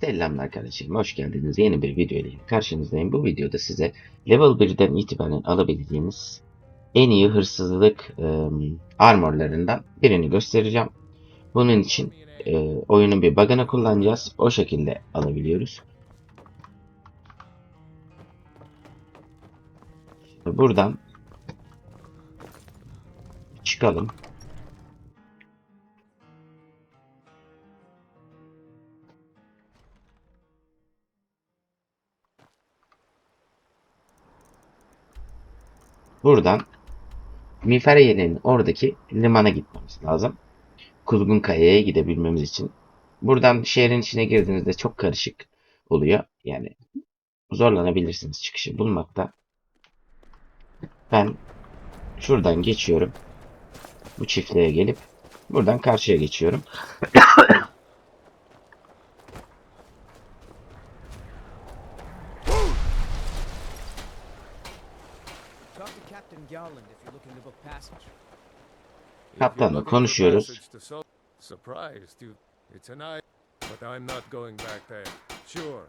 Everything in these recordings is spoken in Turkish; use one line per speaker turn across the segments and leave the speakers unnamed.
Selamlar kardeşlerim hoş geldiniz. Yeni bir video ile karşınızdayım. Bu videoda size level 1'den itibaren alabildiğiniz en iyi hırsızlık e, armorlarından birini göstereceğim. Bunun için e, oyunun bir bug'ını kullanacağız. O şekilde alabiliyoruz. Buradan çıkalım. Buradan Miferiye'nin oradaki limana gitmemiz lazım. Kuzgun Kaya'ya gidebilmemiz için. Buradan şehrin içine girdiğinizde çok karışık oluyor. Yani zorlanabilirsiniz çıkışı bulmakta. Ben şuradan geçiyorum. Bu çiftliğe gelip buradan karşıya geçiyorum. Kaptanla konuşuyoruz.
But I'm not going back there. Sure.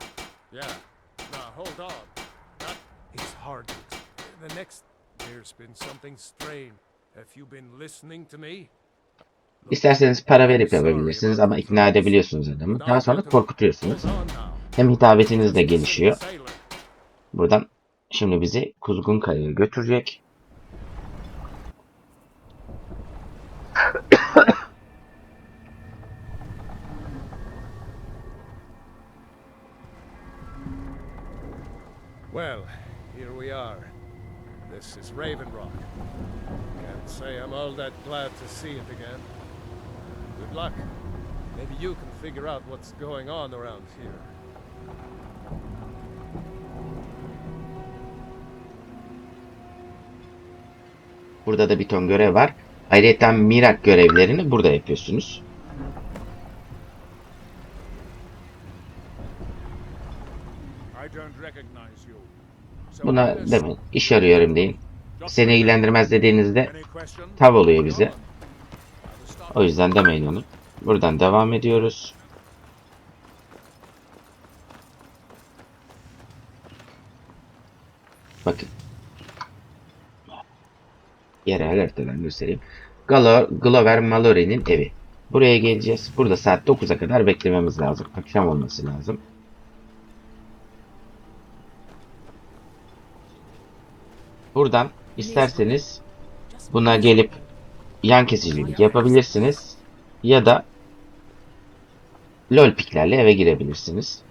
Yeah. Now hold on. That is hard. The next, there's been something strange. Have you been listening to me?
İsterseniz para verip yapabilirsiniz ama ikna edebiliyorsunuz adamı. Daha sonra korkutuyorsunuz. Hem hitabetiniz de gelişiyor. Buradan şimdi bizi Kuzgun Kaya'ya götürecek.
Well, here we are. This is Raven Rock. Can't say I'm all that glad to see it again. Good luck. Maybe you can figure out what's going on around here.
Burada da bir ton görev var. Ayrıca mirak görevlerini burada yapıyorsunuz. Buna demeyin. İş arıyorum deyin. Seni ilgilendirmez dediğinizde tav oluyor bize. O yüzden demeyin onu. Buradan devam ediyoruz. Bakın. Yerel haritadan göstereyim. Galo, Glover Mallory'nin evi. Buraya geleceğiz. Burada saat 9'a kadar beklememiz lazım. Akşam olması lazım. Buradan isterseniz buna gelip yan kesicilik yapabilirsiniz. Ya da lol piklerle eve girebilirsiniz.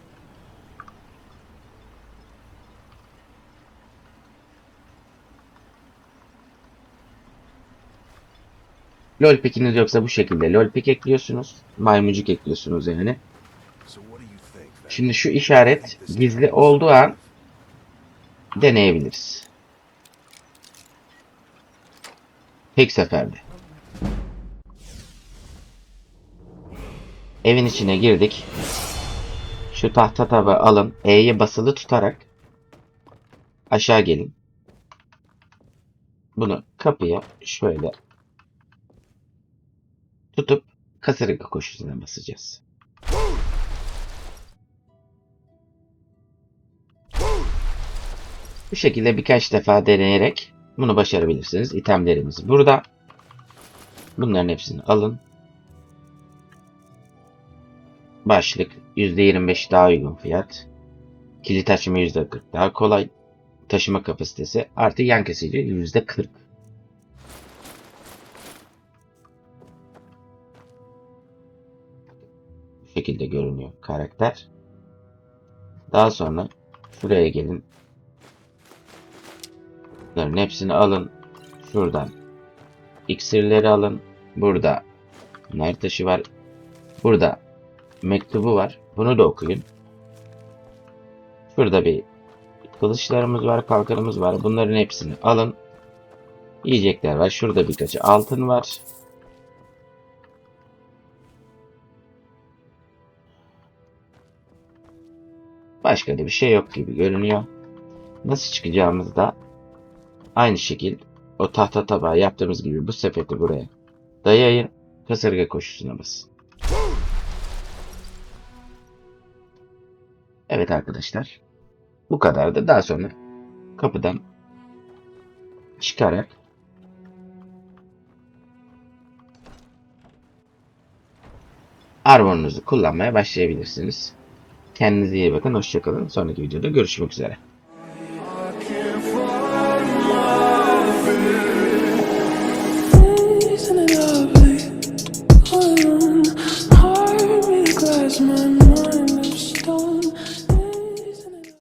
Lol pikiniz yoksa bu şekilde lol pik ekliyorsunuz. Maymuncuk ekliyorsunuz yani. Şimdi şu işaret gizli olduğu an deneyebiliriz. Tek seferde. Evin içine girdik. Şu tahta tabağı alın. E'ye basılı tutarak aşağı gelin. Bunu kapıya şöyle tutup kasırga koşusuna basacağız. Bu şekilde birkaç defa deneyerek bunu başarabilirsiniz. İtemlerimiz burada. Bunların hepsini alın. Başlık %25 daha uygun fiyat. Kilit açma %40 daha kolay. Taşıma kapasitesi artı yan kesici %40. Şekilde görünüyor karakter. Daha sonra şuraya gelin. Bunların hepsini alın. Şuradan iksirleri alın. Burada nar taşı var. Burada mektubu var. Bunu da okuyun. Şurada bir kılıçlarımız var, kalkanımız var. Bunların hepsini alın. Yiyecekler var. Şurada birkaçı altın var. Başka da bir şey yok gibi görünüyor. Nasıl çıkacağımız da aynı şekil o tahta tabağı yaptığımız gibi bu sepeti buraya dayayın. Kasırga koşusuna basın. Evet arkadaşlar. Bu kadardı. Daha sonra kapıdan çıkarak armorunuzu kullanmaya başlayabilirsiniz. Kendinize iyi bakın. Hoşçakalın. Sonraki videoda görüşmek üzere.